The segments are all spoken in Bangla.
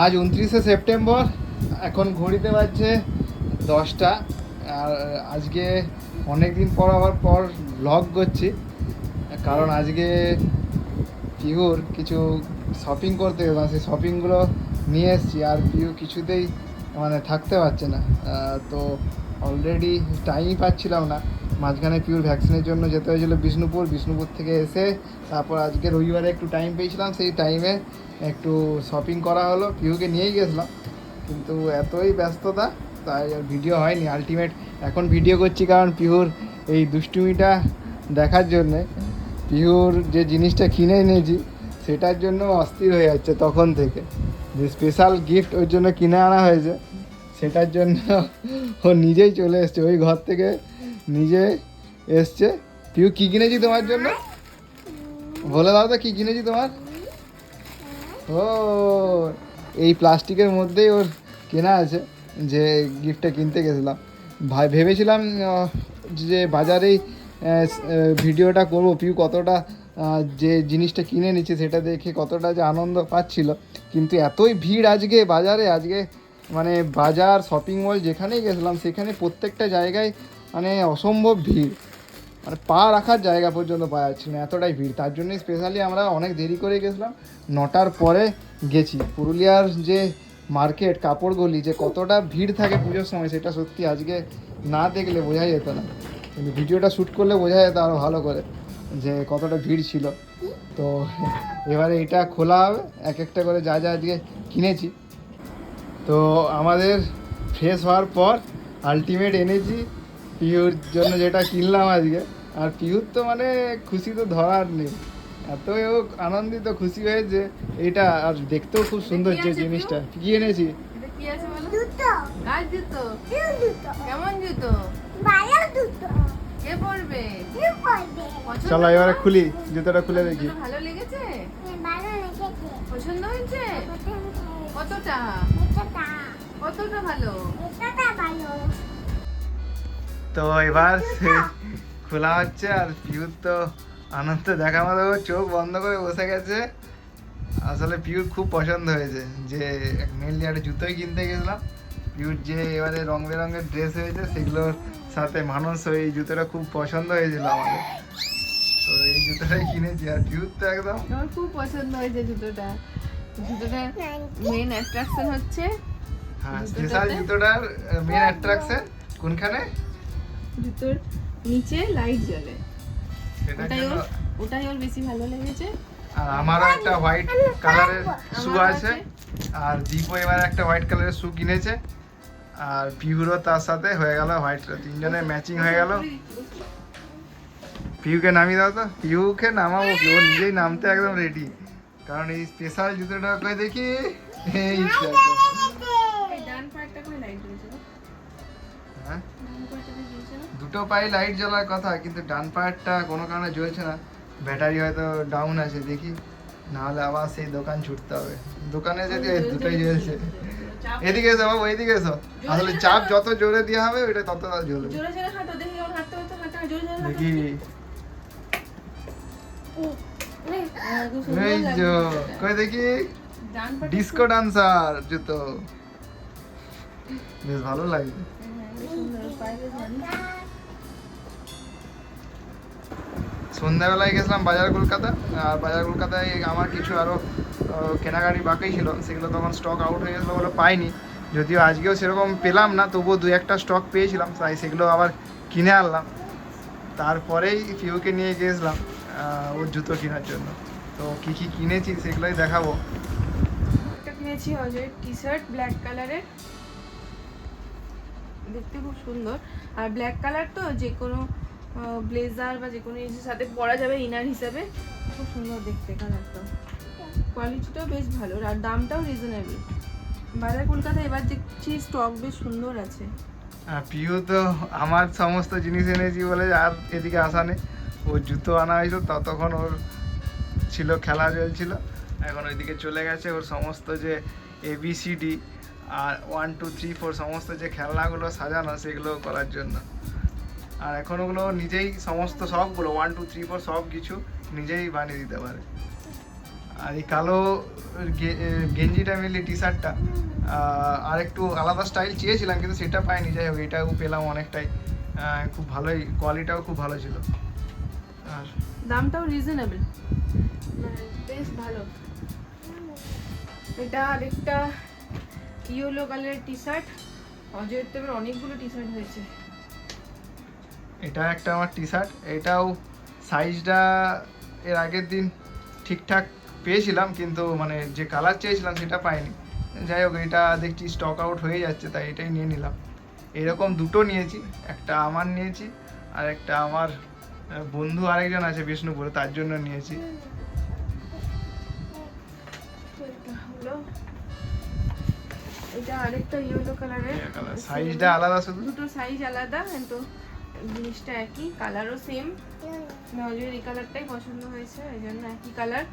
আজ উনত্রিশে সেপ্টেম্বর, এখন ঘড়িতে বাজছে দশটা। আর আজকে অনেক দিন পর আবার পর ব্লগ করছি, কারণ আজকে পিহুর কিছু শপিং করতে গেলাম সেই শপিংগুলো নিয়ে এসছি। আর পিহু কিছুতেই মানে থাকতে পারছে না। তো অলরেডি টাইমই পাচ্ছিলাম না। মাঝখানে পিউর ভ্যাকসিনের জন্য যেতে হয়েছিল বিষ্ণুপুর। বিষ্ণুপুর থেকে এসে তারপর আজকে রবিবারে একটু টাইম পেয়েছিলাম। সেই টাইমে একটু শপিং করা হলো। পিহুকে নিয়েই গেছিলাম। কিন্তু এতই ব্যস্ততা, তাই আর ভিডিও হয়নি। আলটিমেট এখন ভিডিও করছি কারণ পিহুর এই দুষ্টুমিটা দেখার জন্যে। পিহুর যে জিনিসটা কিনে এনেছি, সেটার জন্য অস্থির হয়ে যাচ্ছে তখন থেকে। যে স্পেশাল গিফট ওর জন্য কিনে আনা হয়েছে, সেটার জন্য ও নিজেই চলে এসছে, ওই ঘর থেকে নিজে এসছে। পিহু কী কিনেছি তোমার জন্য? বলে দাও তো, কী কিনেছি তোমার? ও, এই প্লাস্টিকের মধ্যেই ওর কেনা আছে, যে গিফটটা কিনতে গেছিলাম। ভাই, ভেবেছিলাম যে বাজারেই ভিডিওটা করব। পিউ, কতটা যে জিনিসটা কিনে নিচ্ছে সেটা দেখে কতটা যে আনন্দ পাচ্ছিল। কিন্তু এতই ভিড় আজকে বাজারে, আজকে মানে বাজার শপিং মল যেখানেই গেছিলাম, সেখানে প্রত্যেকটা জায়গায় মানে অসম্ভব ভিড়। মানে পা রাখার জায়গা পর্যন্ত পাওয়া যাচ্ছে না, এতটাই ভিড়। তার জন্যই স্পেশালি আমরা অনেক দেরি করে গেছিলাম, নটার পরে গেছি। পুরুলিয়ার যে মার্কেট কাপড় গলি যে কতটা ভিড় থাকে পুজোর সময়, সেটা সত্যি আজকে না দেখলে বোঝা যেত না। কিন্তু ভিডিওটা শ্যুট করলে বোঝা যেত আরও ভালো করে যে কতটা ভিড় ছিল। তো এবারে এটা খোলা হবে, এক একটা করে যা যা আজকে কিনেছি। তো আমাদের ফ্রেশ হওয়ার পর আলটিমেট এনেছি পিউর জন্য যেটা কিনলাম আজকে। আর পিউর তো মানে খুশি তো ধরার নেই। এতই ও আনন্দিত খুশি হয়েছে এটা আর দেখতেও খুব সুন্দর যে জিনিসটা। কি এনেছি? চলো এবারে খুলি জুতোটা খুলে দেখি। ভালো লেগেছে? পছন্দ হয়েছে। কতটা? কতটা ভালো? ভালো। তো এবার সে- খোলা হচ্ছে আর পিউর তো আনন্দ দেখা মতো চোখ বন্ধ করে বসে গেছে। আসলে পিউর খুব পছন্দ হয়েছে যে মেনলি একটা জুতোই কিনতে গেছিলাম। পিউর যে এবারে রং বেরঙের ড্রেস হয়েছে সেগুলোর সাথে মানুষ এই জুতোটা খুব পছন্দ হয়েছিল আমাদের। তো এই জুতোটাই কিনেছি আর পিউর তো একদম। আমার খুব পছন্দ হয়েছে জুতোটা। জুতোটার মেন অ্যাট্রাকশন হচ্ছে হ্যাঁ স্পেশাল জুতোটার মেন অ্যাট্রাকশন কোনখানে? জুতোর নিচে লাইট জ্বলে ওটাই ওর ওটাই ওর বেশি ভালো লেগেছে। আর আমারও একটা হোয়াইট কালারের শু আছে। আর দীপও এবার একটা হোয়াইট কালারের শু কিনেছে। আর পিহুরও তার সাথে হয়ে গেল হোয়াইট তিনজনের ম্যাচিং হয়ে গেল। পিহুকে নামিয়ে দাও তো। পিহুকে নামাবো কি ও নিজেই নামতে একদম রেডি কারণ এই স্পেশাল জুতোটা দেখি। এই দেখো। এই দুটো পায়ে লাইট জ্বলার কথা কিন্তু ডান পায়েরটা কোনো কারণে জ্বলছে না। ব্যাটারি হয়তো ডাউন আছে দেখি। নাহলে আবার সেই দোকান ছুটতে হবে। দোকানে যদি দুটোই জ্বলছে। এদিকে এসো বাবু এদিকে এসো। আসলে চাপ যত জোরে দেওয়া হবে ওইটা তত জ্বলবে। জোরে জোরে হাঁটো দেখি হ্যাঁ, এই কই দেখি? ডিস্কো ডান্সার জুতো। বেশ ভালো লাগছে সন্ধ্যাবেলায় গেছিলাম বাজার কলকাতা, আর বাজার কলকাতায় আমার কিছু আরও কেনাকাটি বাকি ছিল, সেগুলো তখন স্টক আউট হয়ে গেছিল বলে পাইনি। যদিও আজকেও সেরকম পেলাম না, তবুও দু একটা স্টক পেয়েছিলাম, তাই সেগুলো আবার কিনে আনলাম। তারপরেই ফিউকে নিয়ে গিয়েছিলাম ওর জুতো কেনার জন্য। তো কী কী কিনেছি সেগুলোই দেখাবো। কিনেছি অজয় টি শার্ট ব্ল্যাক কালারের দেখতে খুব সুন্দর। আর ব্ল্যাক কালার তো যে কোনো ব্লেজার বা যে কোনো জিনিসের সাথে পরা যাবে ইনার হিসাবে। খুব সুন্দর দেখতে কালারটা কোয়ালিটিটাও বেশ ভালো আর দামটাও রিজনেবল বাজার কলকাতায় এবার দেখছি স্টক বেশ সুন্দর আছে। আর পিউ তো আমার সমস্ত জিনিস এনেছি বলে আর এদিকে আসা নেই। ও জুতো আনা হয়েছিল, ততক্ষণ ওর ছিল, খেলা চলছিল। এখন ওইদিকে চলে গেছে, ওর সমস্ত যে এবিসিডি আর ওয়ান টু থ্রি ফোর সমস্ত যে খেলনাগুলো সাজানো সেগুলো করার জন্য। আর এখন ওগুলো নিজেই সমস্ত সবগুলো ওয়ান টু থ্রি ফোর সব কিছু নিজেই বানিয়ে দিতে পারে। আর এই কালো গেঞ্জিটা মিলি টি শার্টটা আর একটু আলাদা স্টাইল চেয়েছিলাম, কিন্তু সেটা পাইনি। যাই হোক, এটাও পেলাম অনেকটাই। খুব ভালোই কোয়ালিটিটাও খুব ভালো ছিল। আর দামটাও রিজনেবল বেশ ভালো। এটা আরেকটা ইয়েলো কালারের টি শার্ট অজয়ের তো অনেকগুলো টি শার্ট হয়েছে। এটা একটা আমার টি শার্ট এটাও সাইজটা এর আগের দিন ঠিকঠাক পেয়েছিলাম কিন্তু মানে যে কালার চেয়েছিলাম সেটা পাইনি। যাই হোক এটা দেখছি স্টক আউট হয়ে যাচ্ছে তাই এটাই নিয়ে নিলাম। এরকম দুটো নিয়েছি একটা আমার নিয়েছি আর একটা আমার বন্ধু আরেকজন আছে বিষ্ণুপুরে তার জন্য নিয়েছি। এটা আরেকটা ইয়েলো কালারের সাইজটা আলাদা শুধু? দুটো সাইজ আলাদা কিন্তু জিনিসটা একই কালারও সেম অজয়ের এই কালারটাই পছন্দ হয়েছে এই জন্য একই কালার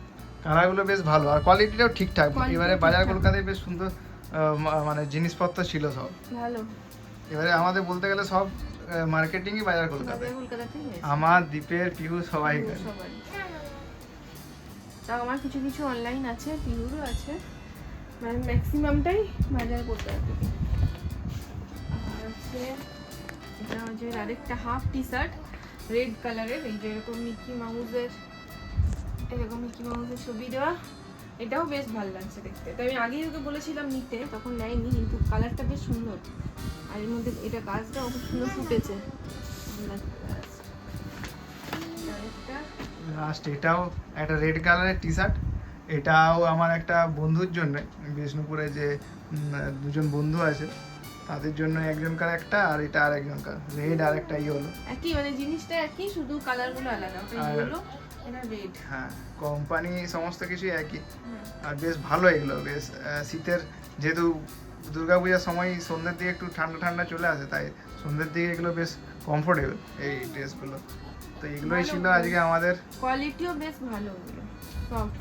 কালারগুলো বেশ ভালো আর কোয়ালিটিটাও ঠিকঠাক। এবারে বাজার কলকাতায় বেশ সুন্দর মানে জিনিসপত্র ছিল সব। ভালো। এবারে আমাদের বলতে গেলে সব মার্কেটিংই বাজার কলকাতায়। বাজার কলকাতাতেই হয়েছে। আমার দ্বীপের পিহু সবাই তাও আমার কিছু কিছু অনলাইন আছে পিউরও আছে। মানে ম্যাক্সিমামটাই বাজার কলকাতা থেকে। আর এটা হচ্ছে আরেকটা হাফ টি শার্ট রেড কালারের এই যে এরকম মিকি মাউসের এরকম মিকি মাউসের ছবি দেওয়া, এটাও বেশ ভালো লাগছে দেখতে। তো আমি আগেই ওকে বলেছিলাম নিতে, তখন নেয়নি, কিন্তু কালারটা বেশ সুন্দর। আর এর মধ্যে এটা গাছটাও খুব সুন্দর ফুটেছে। গাছটা। লাস্ট এটাও একটা রেড কালারের টি শার্ট এটাও আমার একটা বন্ধুর জন্য বিষ্ণুপুরে যে দুজন বন্ধু আছে তাদের জন্য একজনকার একটা আর এটা আর একজনকার রেড আর একটা ইয়ে হলো একই মানে জিনিসটা একই শুধু কালারগুলো আলাদা। ওটা আর- ইয়েলো এটা রেড হ্যাঁ কোম্পানি সমস্ত কিছুই একই। আর বেশ ভালো এগুলো বেশ শীতের যেহেতু দুর্গাপূজার সময় সন্ধ্যের দিকে একটু ঠান্ডা ঠান্ডা চলে আসে তাই সন্ধ্যের দিকে এগুলো বেশ কমফোর্টেবল এই ড্রেসগুলো তো এগুলোই ছিল আজকে আমাদের। কোয়ালিটিও বেশ ভালো সফট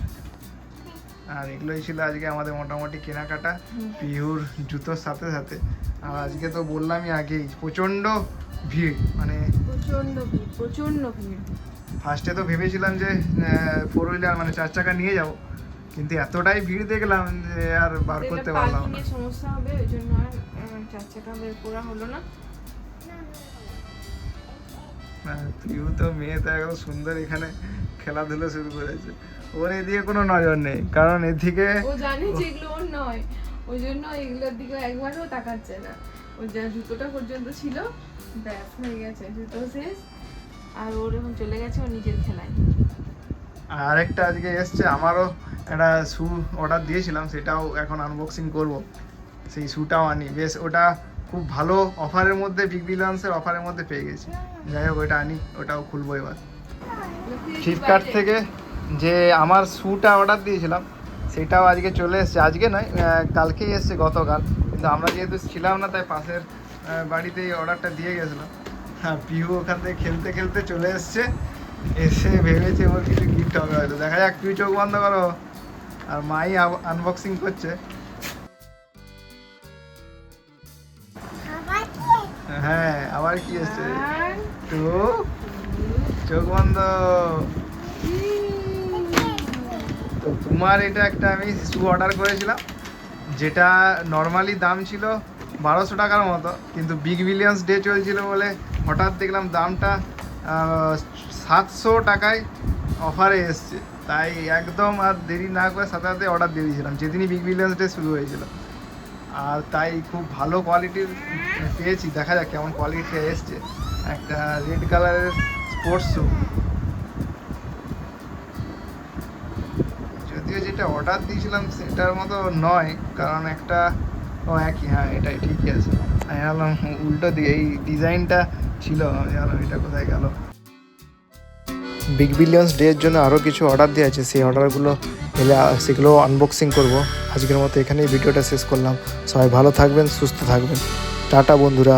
আর এগুলোই ছিল আজকে আমাদের মোটামুটি কেনাকাটা পিহুর জুতোর সাথে সাথে। আর আজকে তো বললামই আগেই প্রচণ্ড ভিড় মানে প্রচণ্ড ভিড় প্রচণ্ড ভিড়। ফার্স্টে তো ভেবেছিলাম যে ফোর হুইলার মানে চার চাকা নিয়ে যাব কিন্তু এতটাই ভিড় দেখলাম যে আর বার করতে পারলাম না। সমস্যা হবে ওই জন্য আর চার চাকা বের করা হলো না। হ্যাঁ, পিহু তো মেয়ে তো একদম সুন্দর এখানে খেলাধুলো শুরু করেছে। ওর এদিকে কোনো নজর নেই কারণ এদিকে ও জানে যে এগুলো ওর নয় ওই জন্য এগুলোর দিকে একবারও তাকাচ্ছে না। ওর যা জুতোটা পর্যন্ত ছিল ব্যাস হয়ে গেছে জুতো শেষ আর ওর এখন চলে গেছে ও নিজের খেলায়। আর আরেকটা আজকে এসছে আমারও একটা শু অর্ডার দিয়েছিলাম সেটাও এখন আনবক্সিং করব। সেই শ্যুটাও আনি বেশ ওটা খুব ভালো অফারের মধ্যে বিগ বিলিয়ন্সের অফারের মধ্যে পেয়ে গেছি। যাই হোক ওটা আনি ওটাও খুলবো এবার। ফ্লিপকার্ট থেকে যে আমার শ্যুটা অর্ডার দিয়েছিলাম সেটাও আজকে চলে এসেছে। আজকে নয় কালকেই এসেছে গতকাল। কিন্তু আমরা যেহেতু ছিলাম না তাই পাশের আহ, বাড়িতেই অর্ডারটা দিয়ে গেছিলাম। হ্যাঁ পিহু ওখান থেকে খেলতে খেলতে চলে এসছে। এসে ভেবেছে ওর কিছু গিফট হবে হয়তো। দেখা যাক তুই চোখ বন্ধ করো। আর মাই আনবক্সিং করছে। হ্যাঁ আবার কি এসছে? তো চোখ বন্ধ। তো তোমার এটা একটা আমি শু অর্ডার করেছিলাম, যেটা নর্মালি দাম ছিল বারোশো টাকার মতো, কিন্তু বিগ বিলিয়ন্স ডে চলছিল বলে হঠাৎ দেখলাম দামটা সাতশো টাকায় অফারে এসছে। তাই একদম আর দেরি না করে সাথে সাথে অর্ডার দিয়ে দিয়েছিলাম, যেদিনই বিগ বিলিয়ন্স ডে শুরু হয়েছিল। আর তাই খুব ভালো কোয়ালিটির পেয়েছি, দেখা যাক কেমন কোয়ালিটি এসছে। একটা রেড কালারের স্পোর্টস শ্যু যেটা অর্ডার দিয়েছিলাম, সেটার মতো নয়, কারণ একটা, ও একই হ্যাঁ এটাই ঠিকই আছে। আমি ভাবলাম, উল্টো দিয়ে, এই ডিজাইনটা ছিল, আমি ভাবলাম, এটা কোথায় গেল? বিগ বিলিয়ন্স ডে এর জন্য আরও কিছু অর্ডার দেওয়া আছে, সেই অর্ডারগুলো এলে সেগুলো আনবক্সিং করব। আজকের মতো এখানেই ভিডিওটা শেষ করলাম। সবাই ভালো থাকবেন, সুস্থ থাকবেন। টাটা, বন্ধুরা।